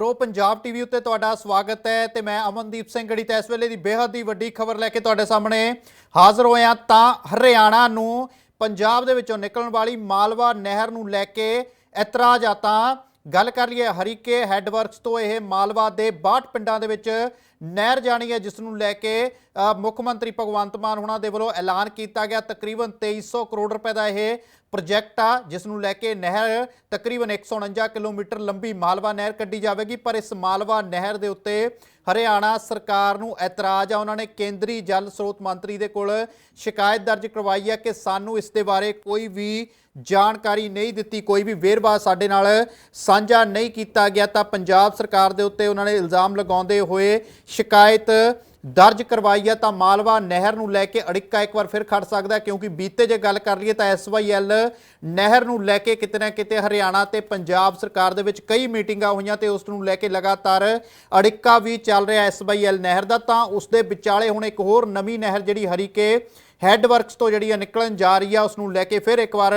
Pro Punjab TV ਉੱਤੇ ਤੁਹਾਡਾ ਸਵਾਗਤ ਹੈ ਤੇ ਮੈਂ ਅਮਨਦੀਪ ਸਿੰਘ ਗੜੀ ਤੇ ਇਸ ਵੇਲੇ ਦੀ ਬੇਹੱਦ ਹੀ ਵੱਡੀ ਖਬਰ ਲੈ ਕੇ ਤੁਹਾਡੇ ਸਾਹਮਣੇ ਹਾਜ਼ਰ ਹੋਇਆ ਤਾਂ ਹਰਿਆਣਾ ਨੂੰ ਪੰਜਾਬ ਦੇ ਵਿੱਚੋਂ ਨਿਕਲਣ ਵਾਲੀ ਮਾਲਵਾ ਨਹਿਰ ਨੂੰ ਲੈ ਕੇ ਇਤਰਾਜ਼ਾਂ ਗੱਲ ਕਰ ਲਈਏ ਹਰੀਕੇ ਹੈੱਡਵਰਕਸ ਤੋਂ, ਇਹ ਮਾਲਵਾ ਦੇ 62 ਪਿੰਡਾਂ ਦੇ ਵਿੱਚ ਨਹਿਰ ਜਾਣੀ ਹੈ, ਜਿਸ ਨੂੰ ਲੈ ਕੇ ਮੁੱਖ ਮੰਤਰੀ ਭਗਵੰਤ ਮਾਨ ਹੁਣਾਂ ਦੇ ਵੱਲੋਂ ਐਲਾਨ ਕੀਤਾ ਗਿਆ। ਤਕਰੀਬਨ 2300 ਕਰੋੜ ਰੁਪਏ ਦਾ ਇਹ ਪ੍ਰੋਜੈਕਟ ਆ, ਜਿਸ ਨੂੰ ਲੈ ਕੇ ਨਹਿਰ ਤਕਰੀਬਨ 149 ਕਿਲੋਮੀਟਰ ਲੰਬੀ ਮਾਲਵਾ ਨਹਿਰ ਕੱਢੀ ਜਾਵੇਗੀ। ਪਰ ਇਸ ਮਾਲਵਾ ਨਹਿਰ ਦੇ ਉੱਤੇ ਹਰਿਆਣਾ ਸਰਕਾਰ ਨੂੰ ਇਤਰਾਜ਼ ਆ। ਉਹਨਾਂ ਨੇ ਕੇਂਦਰੀ ਜਲ ਸਰੋਤ ਮੰਤਰੀ ਦੇ ਕੋਲ ਸ਼ਿਕਾਇਤ ਦਰਜ ਕਰਵਾਈ ਹੈ ਕਿ ਸਾਨੂੰ ਇਸ ਦੇ ਬਾਰੇ ਕੋਈ ਵੀ ਜਾਣਕਾਰੀ ਨਹੀਂ ਦਿੱਤੀ, ਕੋਈ ਵੀ ਵੇਰਵਾ ਸਾਡੇ ਨਾਲ ਸਾਂਝਾ ਨਹੀਂ ਕੀਤਾ ਗਿਆ, ਤਾਂ ਪੰਜਾਬ ਸਰਕਾਰ ਦੇ ਉੱਤੇ ਉਹਨਾਂ ਨੇ ਇਲਜ਼ਾਮ ਲਗਾਉਂਦੇ ਹੋਏ ਸ਼ਿਕਾਇਤ ਦਰਜ ਕਰਵਾਈ ਹੈ। ਤਾਂ ਮਾਲਵਾ ਨਹਿਰ ਨੂੰ ਲੈ ਕੇ ਅੜਿੱਕਾ ਇੱਕ ਵਾਰ ਫਿਰ ਖੜ ਸਕਦਾ ਕਿਉਂਕਿ ਬੀਤੇ ਜੇ ਗੱਲ ਕਰ ਲਈਏ ਤਾਂ ਐਸਵਾਈਐਲ ਨਹਿਰ ਨੂੰ ਲੈ ਕੇ ਕਿਤੇ ਨਾ ਕਿਤੇ ਹਰਿਆਣਾ ਤੇ ਪੰਜਾਬ ਸਰਕਾਰ ਦੇ ਵਿੱਚ ਕਈ ਮੀਟਿੰਗਾਂ ਹੋਈਆਂ ਤੇ ਉਸ ਨੂੰ ਲੈ ਕੇ ਲਗਾਤਾਰ ਅੜਿੱਕਾ ਵੀ ਚੱਲ ਰਿਹਾ ਐਸਵਾਈਐਲ ਨਹਿਰ ਦਾ। ਤਾਂ ਉਸ ਦੇ ਵਿਚਾਲੇ ਹੁਣ ਇੱਕ ਹੋਰ ਨਵੀਂ ਨਹਿਰ ਜਿਹੜੀ ਹਰੀਕੇ ਹੈੱਡ ਵਰਕਸ ਤੋਂ ਜਿਹੜੀ ਆ ਨਿਕਲਣ ਜਾ ਰਹੀ ਆ ਉਸ ਨੂੰ ਲੈ ਕੇ ਫਿਰ ਇੱਕ ਵਾਰ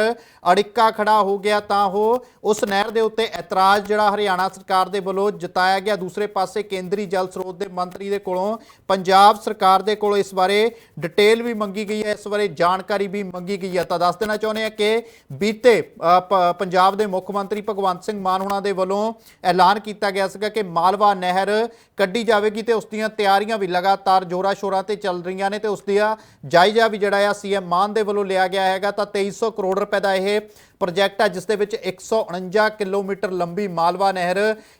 ਅੜਿੱਕਾ ਖੜਾ ਹੋ ਗਿਆ ਤਾਂ ਉਹ ਉਸ ਨਹਿਰ ਦੇ ਉੱਤੇ ਇਤਰਾਜ਼ ਜਿਹੜਾ ਹਰਿਆਣਾ ਸਰਕਾਰ ਦੇ ਵੱਲੋਂ ਜਤਾਇਆ ਗਿਆ। ਦੂਸਰੇ ਪਾਸੇ ਕੇਂਦਰੀ ਜਲ ਸਰੋਤ ਦੇ ਮੰਤਰੀ ਦੇ ਕੋਲੋਂ, ਪੰਜਾਬ ਸਰਕਾਰ ਦੇ ਕੋਲੋਂ ਇਸ ਬਾਰੇ ਡਿਟੇਲ ਵੀ ਮੰਗੀ ਗਈ ਹੈ, ਇਸ ਬਾਰੇ ਜਾਣਕਾਰੀ ਵੀ ਮੰਗੀ ਗਈ ਹੈ। ਤਾਂ ਦੱਸ ਦੇਣਾ ਚਾਹੁੰਦੇ ਆ ਕਿ ਬੀਤੇ ਪ- ਪੰਜਾਬ ਦੇ ਮੁੱਖ ਮੰਤਰੀ ਭਗਵੰਤ ਸਿੰਘ ਮਾਨ ਹੁਣਾਂ ਦੇ ਵੱਲੋਂ ਐਲਾਨ ਕੀਤਾ ਗਿਆ ਸੀਗਾ ਕਿ ਮਾਲਵਾ ਨਹਿਰ ਕੱਢੀ ਜਾਵੇਗੀ ਤੇ ਉਸ ਦੀਆਂ ਤਿਆਰੀਆਂ ਵੀ ਲਗਾਤਾਰ ਜ਼ੋਰਾਂ ਸ਼ੋਰਾਂ ਤੇ ਚੱਲ ਰਹੀਆਂ ਨੇ ਤੇ ਉਸ ਦੀਆਂ ਜਾਇਜ਼ਾ ਵੀ ਜਿਹੜਾ ਆ ਸੀਐਮ ਮਾਨ ਦੇ ਵੱਲੋਂ ਲਿਆ ਗਿਆ ਹੈਗਾ, ਤਾਂ 2300 ਕਰੋੜ ਰੁਪਏ ਦਾ ਇਹ ਪ੍ਰੋਜੈਕਟ ਹੈ ਜਿਸ ਦੇ ਵਿੱਚ 149 ਕਿਲੋਮੀਟਰ ਲੰਬੀ ਮਾਲਵਾ ਨਹਿਰ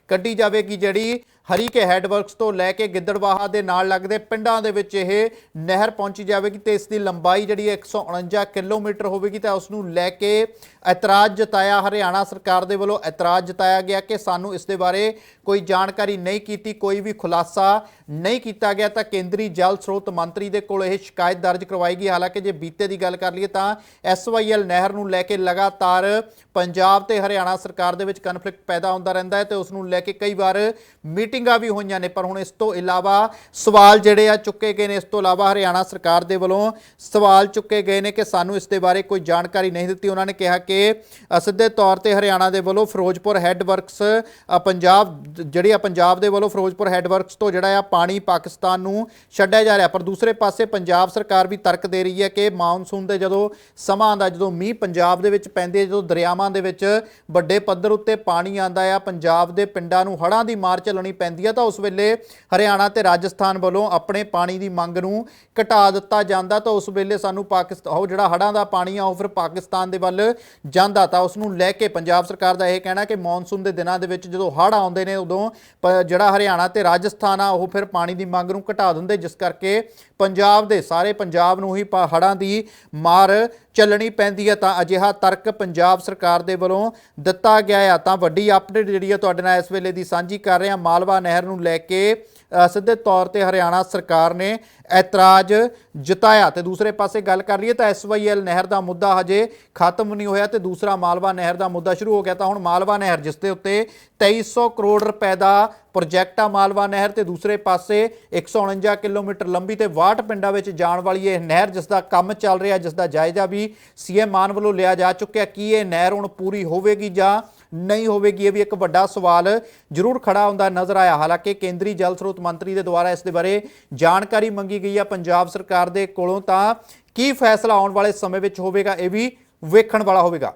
ਕੱਢੀ ਜਾਵੇਗੀ, ਜਿਹੜੀ ਹਰੀਕੇ ਹੈੱਡ ਵਰਕਸ ਤੋਂ ਲੈ ਕੇ ਗਿੱਦੜਵਾਹਾ ਦੇ ਨਾਲ ਲੱਗਦੇ ਪਿੰਡਾਂ ਦੇ ਵਿੱਚ ਇਹ ਨਹਿਰ ਪਹੁੰਚੀ ਜਾਵੇਗੀ ਤੇ ਇਸ ਦੀ ਲੰਬਾਈ ਜਿਹੜੀ ਹੈ 149 ਕਿਲੋਮੀਟਰ ਹੋਵੇਗੀ ਤਾਂ ਉਸ ਨੂੰ ਲੈ ਕੇ ਇਤਰਾਜ਼ ਜਤਾਇਆ, ਹਰਿਆਣਾ ਸਰਕਾਰ ਦੇ ਵੱਲੋਂ ਇਤਰਾਜ਼ ਜਤਾਇਆ ਗਿਆ ਕਿ ਸਾਨੂੰ ਇਸ ਦੇ ਬਾਰੇ ਕੋਈ ਜਾਣਕਾਰੀ ਨਹੀਂ ਕੀਤੀ, ਕੋਈ ਵੀ ਖੁਲਾਸਾ ਨਹੀਂ ਕੀਤਾ ਗਿਆ, ਤਾਂ ਕੇਂਦਰੀ ਜਲ ਸਰੋਤ ਮੰਤਰੀ ਦੇ ਕੋਲ ਇਹ ਸ਼ਿਕਾਇਤ ਦਰਜ ਕਰਵਾਈ ਗਈ। ਹਾਲਾਂਕਿ ਜੇ ਬੀਤੇ ਦੀ ਗੱਲ ਕਰ ਲਈਏ, ਤਾਂ ਐਸਵਾਈਐਲ ਨਹਿਰ ਨੂੰ ਲੈ ਕੇ ਲਗਾਤਾਰ ਪੰਜਾਬ ਤੇ ਹਰਿਆਣਾ ਸਰਕਾਰ ਦੇ ਵਿੱਚ ਕਨਫਲਿਕਟ ਪੈਦਾ ਹੁੰਦਾ ਰਹਿੰਦਾ ਹੈ ਤੇ ਉਸ ਨੂੰ ਲੈ ਕੇ ਕਈ ਵਾਰ ਮੀਟਿੰਗਾਂ ਵੀ ਹੋਈਆਂ ਨੇ, ਪਰ ਹੁਣ ਇਸ ਤੋਂ ਇਲਾਵਾ ਸਵਾਲ ਜਿਹੜੇ ਆ ਚੁੱਕੇ ਗਏ ਨੇ, ਇਸ ਤੋਂ ਇਲਾਵਾ ਹਰਿਆਣਾ ਸਰਕਾਰ ਦੇ ਵੱਲੋਂ ਸਵਾਲ ਚੁੱਕੇ ਗਏ ਨੇ ਕਿ ਸਾਨੂੰ ਇਸ ਦੇ ਬਾਰੇ ਕੋਈ ਜਾਣਕਾਰੀ ਨਹੀਂ ਦਿੱਤੀ। ਉਹਨਾਂ ਨੇ ਕਿਹਾ ਕਿ ਸਿੱਧੇ ਤੌਰ ਤੇ ਹਰਿਆਣਾ ਦੇ ਵੱਲੋਂ ਫਿਰੋਜ਼ਪੁਰ ਹੈੱਡ ਵਰਕਸ ਪੰਜਾਬ ਜਿਹੜੀ ਆ ਪੰਜਾਬ ਦੇ ਵੱਲੋਂ ਫਿਰੋਜ਼ਪੁਰ ਹੈੱਡ ਵਰਕਸ ਤੋਂ ਜਿਹੜਾ ਆ ਪਾਣੀ ਪਾਕਿਸਤਾਨ ਨੂੰ ਛੱਡਿਆ ਜਾ ਰਿਹਾ। ਪਰ ਦੂਸਰੇ ਪਾਸੇ ਪੰਜਾਬ ਸਰਕਾਰ ਵੀ ਤਰਕ ਦੇ ਰਹੀ ਹੈ ਕਿ ਮੌਨਸੂਨ ਦੇ ਜਦੋਂ ਸਮਾਂ ਆਉਂਦਾ ਜਦੋਂ ਮੀਂਹ ਪੰਜਾਬ ਦੇ ਵਿੱਚ ਪੈਂਦੇ ਆ, ਜਦੋਂ ਦਰਿਆਵਾਂ ਦੇ ਵਿੱਚ ਵੱਡੇ ਪੱਧਰ ਉੱਤੇ ਪਾਣੀ ਆਂਦਾ ਆ ਪੰਜਾਬ ਦੇ ਪਿੰਡਾਂ ਨੂੰ ਹੜ੍ਹਾਂ ਦੀ ਮਾਰ ਚੱਲਣੀ ਪੈਂਦੀ ਆ ਤਾਂ ਉਸ ਵੇਲੇ ਹਰਿਆਣਾ ਤੇ ਰਾਜਸਥਾਨ ਵੱਲੋਂ ਆਪਣੇ ਪਾਣੀ ਦੀ ਮੰਗ ਨੂੰ ਘਟਾ ਦਿੱਤਾ ਜਾਂਦਾ ਤਾਂ ਉਸ ਵੇਲੇ ਸਾਨੂੰ ਪਾਕਿਸਤਾਨ ਉਹ ਜਿਹੜਾ ਹੜ੍ਹਾਂ ਦਾ ਪਾਣੀ ਆ ਉਹ ਫਿਰ ਪਾਕਿਸਤਾਨ ਦੇ ਵੱਲ ਜਾਂਦਾ ਤਾਂ ਉਸ ਨੂੰ ਲੈ ਕੇ ਪੰਜਾਬ ਸਰਕਾਰ ਦਾ ਇਹ ਕਹਿਣਾ ਕਿ ਮੌਨਸੂਨ ਦੇ ਦਿਨਾਂ ਦੇ ਵਿੱਚ ਜਦੋਂ ਹੜ੍ਹ ਆਉਂਦੇ ਨੇ ਉਦੋਂ ਪ- ਜਿਹੜਾ ਹਰਿਆਣਾ ਤੇ ਰਾਜਸਥਾਨ ਆ ਉਹ ਫਿਰ ਪਾਣੀ ਦੀ ਮੰਗ ਨੂੰ ਘਟਾ ਦਿੰਦੇ ਜਿਸ ਕਰਕੇ ਪੰਜਾਬ ਦੇ ਸਾਰੇ ਪੰਜਾਬ ਨੂੰ ਹੀ ਪ- ਹੜ੍ਹਾਂ ਦੀ ਮਾਰ ਚੱਲਣੀ ਪੈਂਦੀ ਹੈ ਤਾਂ ਅਜਿਹਾ ਤਰਕ ਪੰਜਾਬ ਸਰਕਾਰ ਦੇ ਵੱਲੋਂ ਦਿੱਤਾ ਗਿਆ ਹੈ ਤਾਂ ਵੱਡੀ ਅਪਡੇਟ ਜਿਹੜੀ ਹੈ ਤੁਹਾਡੇ ਨਾਲ ਇਸ ਵੇਲੇ ਦੀ ਸਾਂਝੀ ਕਰ ਰਹੇ ਹਾਂ। ਮਾਲਵਾ ਨਹਿਰ ਨੂੰ ਲੈ ਕੇ ਸਿੱਧੇ ਤੌਰ ਤੇ ਹਰਿਆਣਾ ਸਰਕਾਰ ਨੇ ਐਤਰਾਜ਼ ਜਤਾਇਆ ਤੇ ਦੂਸਰੇ ਪਾਸੇ ਗੱਲ ਕਰ ਲਈਏ ਤਾਂ ਐਸਵਾਈਐਲ ਨਹਿਰ ਦਾ ਮੁੱਦਾ ਹਜੇ ਖਤਮ ਨਹੀਂ ਹੋਇਆ ਤੇ ਦੂਸਰਾ ਮਾਲਵਾ ਨਹਿਰ ਦਾ ਮੁੱਦਾ ਸ਼ੁਰੂ ਹੋ ਗਿਆ ਤਾਂ ਹੁਣ ਮਾਲਵਾ ਨਹਿਰ, ਜਿਸ ਦੇ ਉੱਤੇ 2300 ਕਰੋੜ ਰੁਪਏ ਦਾ ਪ੍ਰੋਜੈਕਟ ਆ ਮਾਲਵਾ ਨਹਿਰ ਤੇ ਦੂਸਰੇ ਪਾਸੇ 149 ਕਿਲੋਮੀਟਰ ਲੰਬੀ ਤੇ 62 ਪਿੰਡਾਂ ਵਿੱਚ ਜਾਣ ਵਾਲੀ ਇਹ ਨਹਿਰ, ਜਿਸ ਦਾ ਕੰਮ ਚੱਲ ਰਿਹਾ, ਜਿਸ ਦਾ ਜਾਇਜ਼ਾ ਵੀ ਸੀਐਮ ਮਾਨ ਵੱਲੋਂ ਲਿਆ ਜਾ ਚੁੱਕਿਆ, ਕੀ ਇਹ ਨਹਿਰ ਹੁਣ ਪੂਰੀ ਹੋਵੇਗੀ ਜਾਂ ਨਹੀਂ ਹੋਵੇਗੀ। ਇਹ ਵੀ ਇੱਕ ਵੱਡਾ ਸਵਾਲ ਜ਼ਰੂਰ ਖੜਾ ਹੁੰਦਾ ਨਜ਼ਰ ਆਇਆ। ਹਾਲਾਂਕਿ ਕੇਂਦਰੀ ਜਲ ਸਰੋਤ ਮੰਤਰੀ ਦੇ ਦੁਆਰਾ ਇਸ ਦੇ ਬਾਰੇ ਜਾਣਕਾਰੀ ਮੰਗੀ ਗਈ ਹੈ ਪੰਜਾਬ ਸਰਕਾਰ ਦੇ ਕੋਲੋਂ ਤਾਂ ਕੀ ਫੈਸਲਾ ਆਉਣ ਵਾਲੇ ਸਮੇਂ ਵਿੱਚ ਹੋਵੇਗਾ, ਇਹ ਵੀ ਵੇਖਣ ਵਾਲਾ ਹੋਵੇਗਾ।